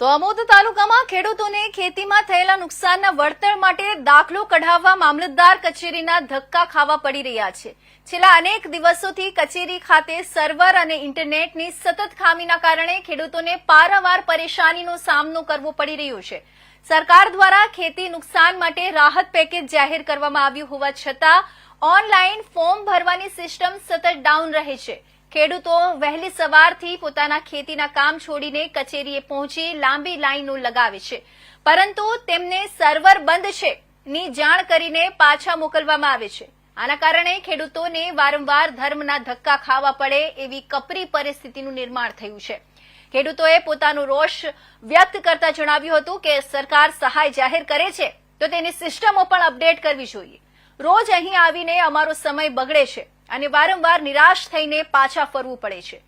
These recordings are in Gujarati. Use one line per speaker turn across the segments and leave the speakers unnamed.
તો અમોદ તાલુકામાં ખેડૂતોને ખેતીમાં થયેલા નુકસાનના વળતર માટે દાખલો કઢાવવા મામલતદાર કચેરીના ધક્કા ખાવા પડી રહ્યા છે. છેલ્લા અનેક દિવસોથી કચેરી ખાતે સર્વર અને ઇન્ટરનેટની સતત ખામીના કારણે ખેડૂતોને પારાવાર પરેશાનીનો સામનો કરવો પડી રહ્યો છે. સરકાર દ્વારા ખેતી નુકસાન માટે રાહત પેકેજ જાહેર કરવામાં આવ્યું હોવા છતાં, ઓનલાઈન ફોર્મ ભરવાની સિસ્ટમ સતત ડાઉન રહે છે. ખેડૂતો વહેલી સવારથી પોતાના ખેતીના કામ છોડીને કચેરીએ પહોંચી લાંબી લાઈનો લગાવે છે. પરંતુ તેમને સર્વર બંધ છે ની જાણ કરીને પાછા મોકલવામાં આવે છે. આના કારણે ખેડૂતોને વારંવાર ધર્મના ધક્કા ખાવા પડે એવી કપરી પરિસ્થિતિનું નિર્માણ થયું છે. ખેડૂતોએ પોતાનો રોષ વ્યક્ત કરતા જણાવ્યું હતું કે સરકાર સહાય જાહેર કરે છે તો તેની સિસ્ટમો પણ અપડેટ કરવી જોઈએ. રોજ અહીં આવીને અમારો સમય બગડે છે. અને વારંવાર નિરાશ થઈને પાછા ફરવું પડે છે.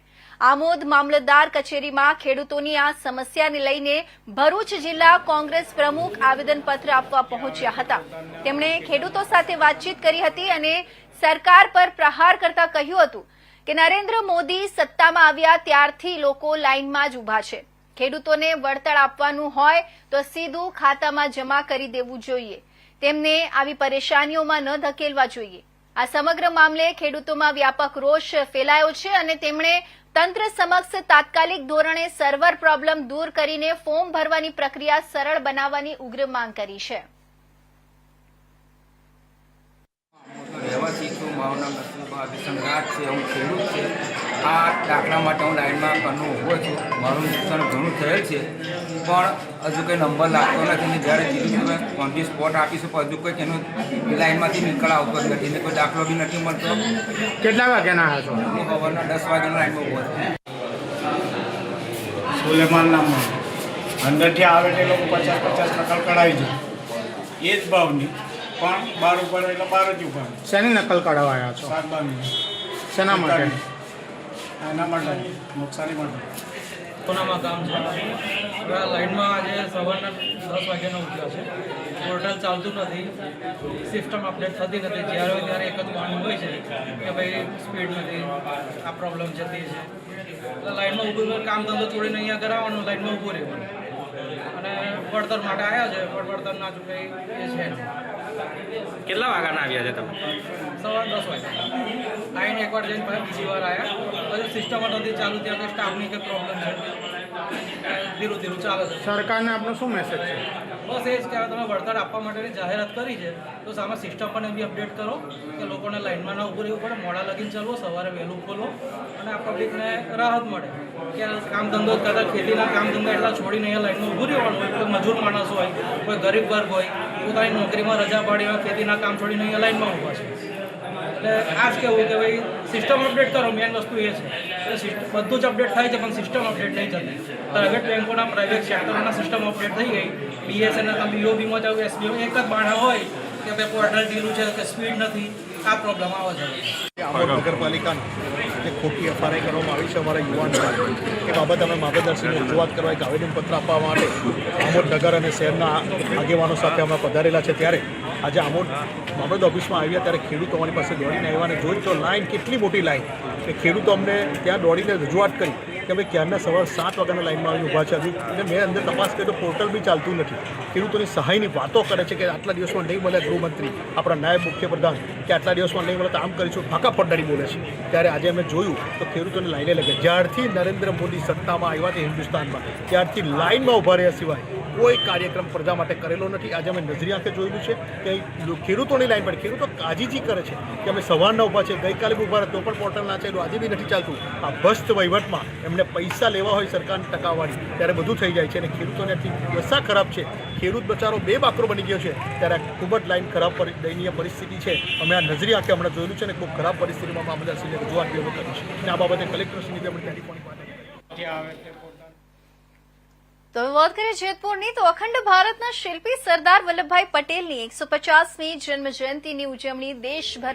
આમોદ મામલતદાર કચેરીમાં ખેડૂતોની આ સમસ્યાને લઈને ભરૂચ જિલ્લા કોંગ્રેસ પ્રમુખ આવેદનપત્ર આપવા પહોંચ્યા હતા. તેમણે ખેડૂતો સાથે વાતચીત કરી હતી અને સરકાર પર પ્રહાર કરતા કહ્યું હતું કે નરેન્દ્ર મોદી સત્તામાં આવ્યા ત્યારથી લોકો લાઇનમાં જ ઊભા છે. ખેડૂતોને વળતર આપવાનું હોય તો સીધું ખાતામાં જમા કરી દેવું જોઈએ. તેમને આવી પરેશાનીઓમાં ન ધકેલવા જોઈએ. આ સમગ્ર મામલે ખેડૂતોમાં વ્યાપક રોષ ફેલાયો છે અને તેમણે તંત્ર સમક્ષ તાત્કાલિક ધોરણે સર્વર પ્રોબ્લેમ દૂર કરીને ફોર્મ ભરવાની પ્રક્રિયા સરળ બનાવવાની ઉગ્ર માંગ કરી છે.
રહેવાસી છું. મારું છે. હું ખેડૂત છે. આ દાખલા માટે હું લાઈનમાં કનો ઊભો છું. મારું નુકસાન ઘણું થયેલ છે. પણ હજુ કંઈ નંબર લાગતો નથી ને જ્યારે કીધું કે ઓન સ્પોટ આપીશું પણ હજુ કંઈ એનો લાઇનમાંથી લાઈનમાંથી નીકળ આવતો જ નથી ને કોઈ દાખલો બી નથી મળતો.
કેટલા વાગ્યાના હતો છો?
હું સવારના દસ વાગ્યાના લાઈનમાં ઊભો છું.
સુલેમાન નામનો. અંદરથી આવે તે લોકો પચાસ પચાસ નકલ કઢાવી છે એ જ ભાવની. પણ બાર ઉપર એટલે બાર જ ઉપર
શેની નકલ કઢાવાયા છો?
શાકભાજી
શેના માટે?
એના માટે નુકસાની માટે.
કોનામાં કામ છે? આ લાઇનમાં આજે સવારના દસ વાગ્યાનો ઉઠ્યો છે. પોર્ટલ ચાલતું નથી. સિસ્ટમ અપડેટ થતી નથી. જ્યારે હોય ત્યારે એક જ વાણી હોય છે કે ભાઈ સ્પીડ નથી, આ પ્રોબ્લેમ છે, તે છે. એટલે લાઇનમાં ઊભું કામ ધંધો છોડીને અહીંયા કરાવવાનું લાઇનમાં ઊભું રહેવાનું. અને વળતર માટે આવ્યા છે, પણ વળતર ના ચૂકાય એ છે.
કેટલા વાગ્યાના આવ્યા છે તમે?
સવાર દસ વાગે. આવીને એકવાર જઈને પછી બીજી વાર આવ્યા પછી સિસ્ટમ હતી ચાલુ ત્યાં કંઈ સ્ટાફની કંઈ પ્રોબ્લેમ છે. ધીરું ધીરું ચાલે છે.
સરકારને આપનો શું મેસેજ છે?
બસ એ જ કે તમે વળતર આપવા માટેની જાહેરાત કરી છે તો સામે સિસ્ટમ પણ એવી અપડેટ કરો કે લોકોને લાઇનમાં ના ઉભું રહેવું પડે મોડા લગીને ચાલવો સવારે વહેલું ખોલો અને આ પબ્લિકને રાહત મળે. કે કામ ધંધો કરતા ખેતીના કામ ધંધા એટલા છોડીને અહીંયા લાઇનમાં ઊભું રહેવાનું હોય કોઈ મજૂર માણસ હોય કોઈ ગરીબ વર્ગ હોય પોતાની નોકરીમાં રજા પાડી ખેતીના કામ છોડીને અહીંયા લાઇનમાં ઊભા છે. એટલે આ જ કહેવું કે ભાઈ સિસ્ટમ અપડેટ કરો મેન વસ્તુ એ છે. બધું જ અપડેટ થાય છે, પણ સિસ્ટમ અપડેટ નહીં થતી. પ્રાઇવેટ બેંકોના પ્રાઇવેટ સેક્ટરોના સિસ્ટમ અપડેટ થઈ ગઈ. બીએસએનએલ તમે બીઓબીમાં જાઓ એસબીઓ એક જ બાણા હોય કે ભાઈ પોર્ટલ ઢીલું છે કે સ્પીડ નથી, આ પ્રોબ્લેમ આવે છે.
નગરપાલિકાની. જે ખોટી એફઆરઆઈ કરવામાં આવી છે અમારા યુવાન એ બાબત અમે માર્ગદર્શનની રજૂઆત કરવા એક આવેદનપત્ર આપવા માટે આમોદ નગર અને શહેરના આગેવાનો સાથે અમે પધારેલા છે. ત્યારે આજે આમોદ મામલત ઓફિસમાં આવ્યા ત્યારે ખેડૂતો અમારી પાસે દોડીને આવ્યા અને જોઈ તો લાઈન કેટલી મોટી લાઈન. કે ખેડૂતો અમને ત્યાં દોડીને રજૂઆત કરી. કે ભાઈ ક્યારના સવાર સાત વાગ્યાના લાઈનમાં આવીને ઊભા છે હજી અને મેં અંદર તપાસ કરી તો પોર્ટલ બી ચાલતું નથી. ખેડૂતોની સહાયની વાતો કરે છે કે આટલા દિવસમાં નહીં મળે ગૃહમંત્રી, આપણા નાયબ મુખ્યપ્રધાન, કે આટલા દિવસમાં નહીં મળે તો આમ કરીશું, ફાંકા ફોડદારી બોલે છે. ત્યારે આજે અમે જોયું તો ખેડૂતોને લાઈને લગે. જ્યારથી નરેન્દ્ર મોદી સત્તામાં આવ્યા છે હિન્દુસ્તાનમાં, ત્યારથી લાઇનમાં ઊભા રહ્યા સિવાય કોઈ કાર્યક્રમ પ્રજા માટે કરેલો નથી. આજે અમે નજરી આંખે જોયેલું છે કે ખેડૂતોની લાઈન પર ખેડૂતો કાજીજી કરે છે કે અમે સવારના ઊભા છે. ગઈકાલે બી ઊભા તો પણ પોર્ટલ ના ચાલ્યું આજે બી નથી ચાલતું. આ ભસ્ત વહીવટમાં એમને પૈસા લેવા હોય સરકારની ટકાવાળી ત્યારે બધું થઈ જાય છે અને ખેડૂતોને દશા ખરાબ છે. ખેડૂત બચારો બે બાકરો બની ગયો છે. ત્યારે ખૂબ જ લાઈન ખરાબ દયનીય પરિસ્થિતિ છે. અમે આ નજરી આંખે હમણાં જોયેલું છે અને ખૂબ ખરાબ પરિસ્થિતિમાં મામલદારશ્રીને રજૂઆત વ્યવહાર કરી છે. અને આ બાબતે કલેક્ટરશ્રીની અમે ટેલિફોનિક
તે હવે વાત કરીએ જેતપુરની, તો અખંડ ભારતના શિલ્પી સરદાર વલ્લભભાઈ પટેલની એકસો પચાસમી જન્મ જયંતિની ઉજવણી દેશભરમાં